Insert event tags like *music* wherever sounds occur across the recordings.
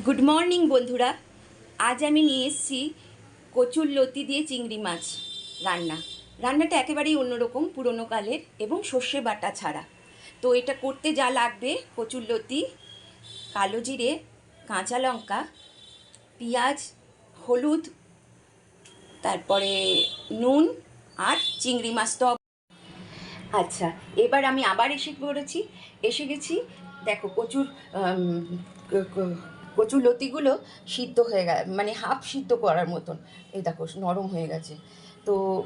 Good morning বন্ধুরা। আজ আমি নিয়ে এসেছি কচুর লতি দিয়ে চিংড়ি মাছ রান্না। রান্নাটা একেবারেই অন্যরকম, পুরনো কালের এবং সর্ষে বাটা ছাড়া। তো এটা করতে যা লাগবে, কচুর লতি, কালো জিরে, কাঁচা লঙ্কা, পেঁয়াজ, হলুদ, তারপরে নুন আর চিংড়ি মাছ তো আচ্ছা এবার আমি আবার এসে পড়েছি এসে গেছি, দেখো কচুর উম, ক- ক- কচুর লতিগুলো সিদ্ধ হয়ে গেছে মানে হাফ সিদ্ধ করার মতন। এই দেখো নরম হয়ে গেছে। তো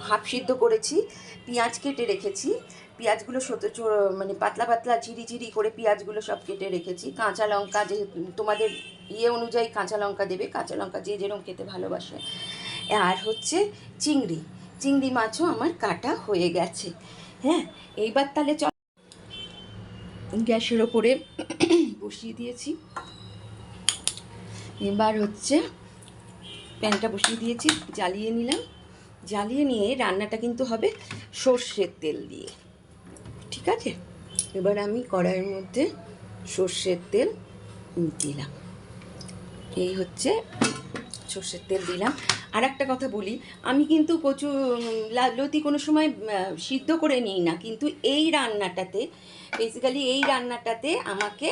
হাফ সিদ্ধ করেছি পেঁয়াজ কেটে রেখেছি। পেঁয়াজগুলো ছো- মানে পাতলা পাতলা ঝিরি ঝিরি করে পেঁয়াজগুলো সব কেটে রেখেছি। কাঁচা লঙ্কা যে তোমাদের ইয়ে অনুযায়ী কাঁচা লঙ্কা দেবে কাঁচা লঙ্কা যে যেরকম খেতে ভালোবাসে। আর হচ্ছে চিংড়ি চিংড়ি মাছও আমার কাটা হয়ে গেছে। হ্যাঁ এইবার তাহলে চল। গ্যাসের ওপরে বসিয়ে দিয়েছি। এবার হচ্ছে প্যানটা বসিয়ে দিয়েছি, জ্বালিয়ে নিলাম। জ্বালিয়ে নিয়ে রান্নাটা কিন্তু হবে সর্ষের তেল দিয়ে। ঠিক আছে? এবার আমি কড়াইয়ের মধ্যে সর্ষের তেল দিলাম। এই হচ্ছে সর্ষের তেল দিলাম। আর একটা কথা বলি, আমি কিন্তু কচু লতি কোনো সময় সিদ্ধ করে নিই না, কিন্তু এই রান্নাটাতে বেসিক্যালি এই রান্নাটাতে আমাকে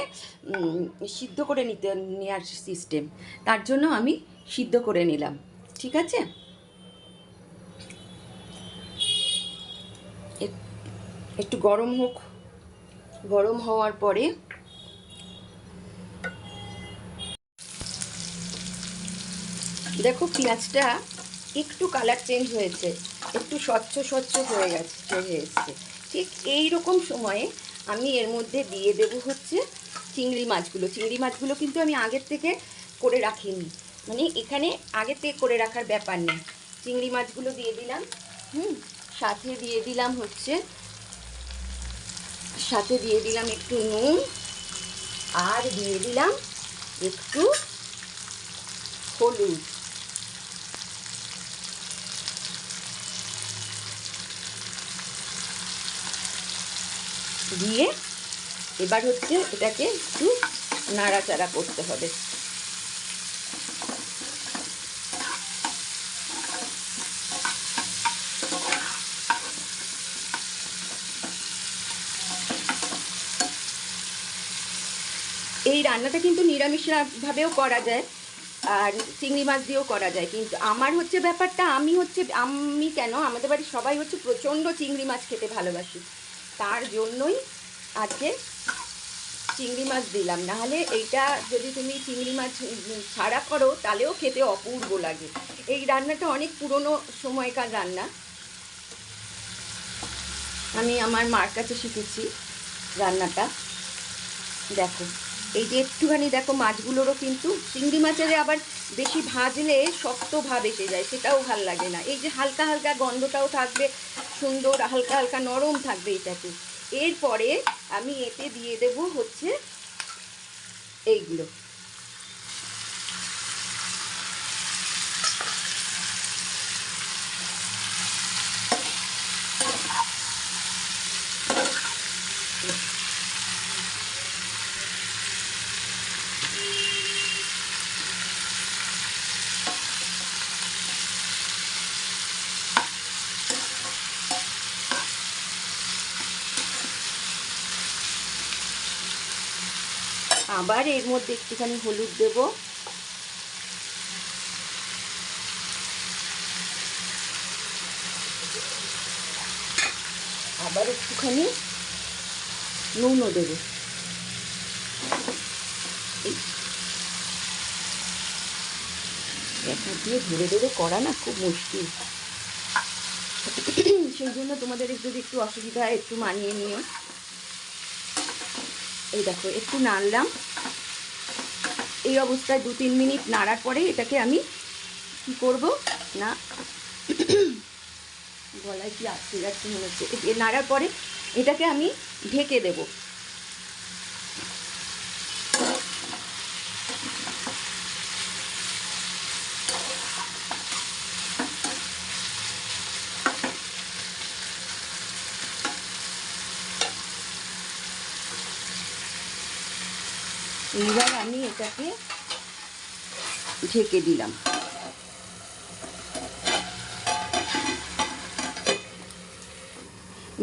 সিদ্ধ করে নিতে নেওয়ার সিস্টেম তার জন্য আমি সিদ্ধ করে নিলাম, ঠিক আছে? এক- একটু গরম হোক, গরম হওয়ার পরে দেখো পেঁয়াজটা একটু কালার চেঞ্জ হয়েছে, একটু স্বচ্ছ স্বচ্ছ হয়ে গেছে, হয়ে এসছে। ঠিক এই রকম সময়ে আমি এর মধ্যে দিয়ে দেব হচ্ছে চিংড়ি মাছগুলো। চিংড়ি মাছগুলো কিন্তু আমি আগের থেকে করে রাখিনি। মানে এখানে আগে থেকে করে রাখার ব্যাপার নেই। চিংড়ি মাছগুলো দিয়ে দিলাম, হুম, সাথে দিয়ে দিলাম হচ্ছে, সাথে দিয়ে দিলাম একটু নুন, আর দিয়ে দিলাম একটু হলুদ। দিয়ে এবার হচ্ছে এটাকে একটু নাড়াচাড়া করতে হবে। এই রান্নাটা কিন্তু নিরামিষভাবেও করা যায় আর চিংড়ি মাছ দিয়েও করা যায়। কিন্তু আমার হচ্ছে ব্যাপারটা, আমি হচ্ছে, আমি কেন, আমাদের বাড়ির সবাই হচ্ছে প্রচণ্ড চিংড়ি মাছ খেতে ভালোবাসি। তার জন্যই আজকে চিংড়ি মাছ দিলাম। নাহলে এইটা যদি তুমি চিংড়ি মাছ ছাড়া করো, তাহলেও খেতে অপূর্ব লাগে। এই রান্নাটা অনেক পুরনো সময়কার রান্না। আমি আমার মার কাছে শিখেছি রান্নাটা। দেখো, এই যে একটুখানি দেখো মাছগুলোরও কিন্তু চিংড়ি মাছের আবার বেশি ভাজলে শক্ত ভাব এসে যায়, সেটাও ভালো লাগে না। এই যে হালকা হালকা গন্ধটাও থাকবে সুন্দর হালকা হালকা নরম থাকবে এটাকে এরপরে আমি এতে দিয়ে দেব হচ্ছে এইগুলো। আবার এর মধ্যে একটুখানি হলুদ দেব। আবার একটুখানি নুনও দেবো। একটা দিয়ে ধরে ধরে করা না খুব মুশকিল। সেই জন্য তোমাদের যদি একটু অসুবিধা একটু মানিয়ে নিও। এই দেখো, একটু নাড়লাম। এই অবস্থায় দু তিন মিনিট নাড়ার পরে এটাকে আমি কি করব? না, গলায় কি আটকে যাচ্ছে মনে হচ্ছে। নাড়ার পরে এটাকে আমি ঢেকে দেব। এইবার আমি এটাকে ঢেকে দিলাম।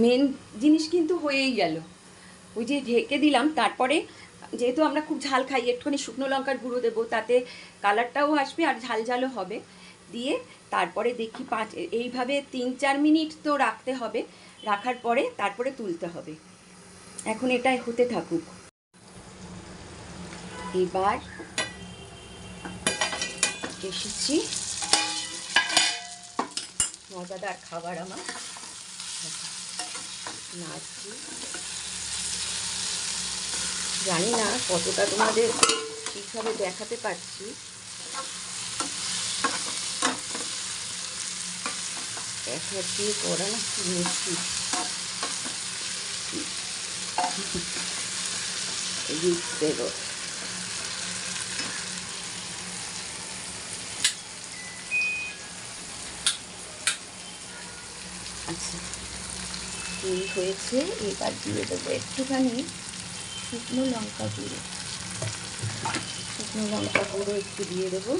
মেন জিনিস কিন্তু হয়েই গেল। ওই যে ঢেকে দিলাম, তারপরে যেহেতু আমরা খুব ঝাল খাই, একটুখানি শুকনো লঙ্কার গুঁড়ো দেবো, তাতে কালারটাও আসবে আর ঝাল ঝালও হবে। দিয়ে তারপরে দেখি পাঁচ, এইভাবে তিন চার মিনিট তো রাখতে হবে, রাখার পরে তারপরে তুলতে হবে। এখন এটাই হতে থাকুক। এবার এসেছি। মজাদার খাবার আমার। নাচছি। জানি না কতটা তোমাদের ঠিকভাবে দেখাতে পারছি। দিয়ে করা না আচ্ছা। এই হয়েছে, এবার দিয়ে দেবো একটুখানি শুকনো লঙ্কা গুঁড়ো। শুকনো লঙ্কা গুঁড়ো একটু দিয়ে দেবো।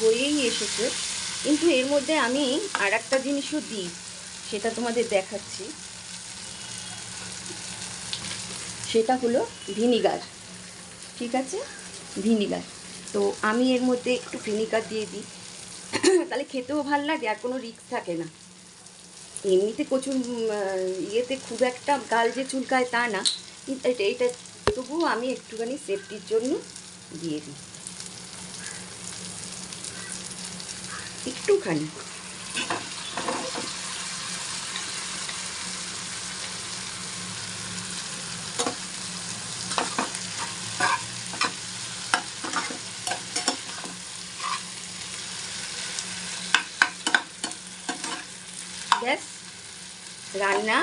হয়েই এসেছে। কিন্তু এর মধ্যে আমি আর একটা জিনিসও দিই, সেটা তোমাদের দেখাচ্ছি। সেটা হলো ভিনিগার, ঠিক আছে? ভিনিগার। তো আমি এর মধ্যে একটু ভিনিগার দিয়ে দিই। *coughs* তাহলে খেতেও ভালো লাগে, আর কোনো রিস্ক থাকে না। এমনিতে কচুর ইয়েতে খুব একটা গাল যে চুলকায় তা না। এটা এটা তবুও আমি একটুখানি সেফটির জন্য দিয়ে দিই। একটুখানি। ব্যাস রান্না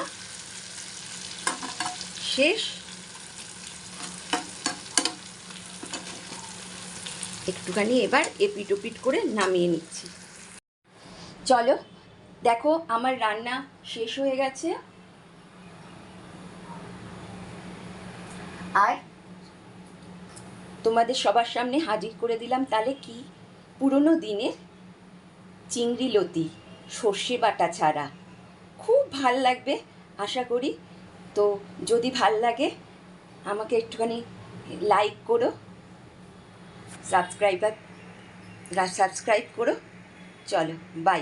শেষ। একটুখানি এবার এপিট ওপিট করে নামিয়ে নিচ্ছি। চলো, দেখো আমার রান্না শেষ হয়ে গেছে। আর তোমাদের সবার সামনে হাজির করে দিলাম তাহলে কি? পুরনো দিনের চিংড়ি লতি, সর্ষে বাটা ছাড়া। খুব ভালো লাগবে, আশা করি। তো যদি ভালো লাগে, আমাকে একটুখানি লাইক করো সাবস্ক্রাইবার সাবস্ক্রাইব করো। চলো বাই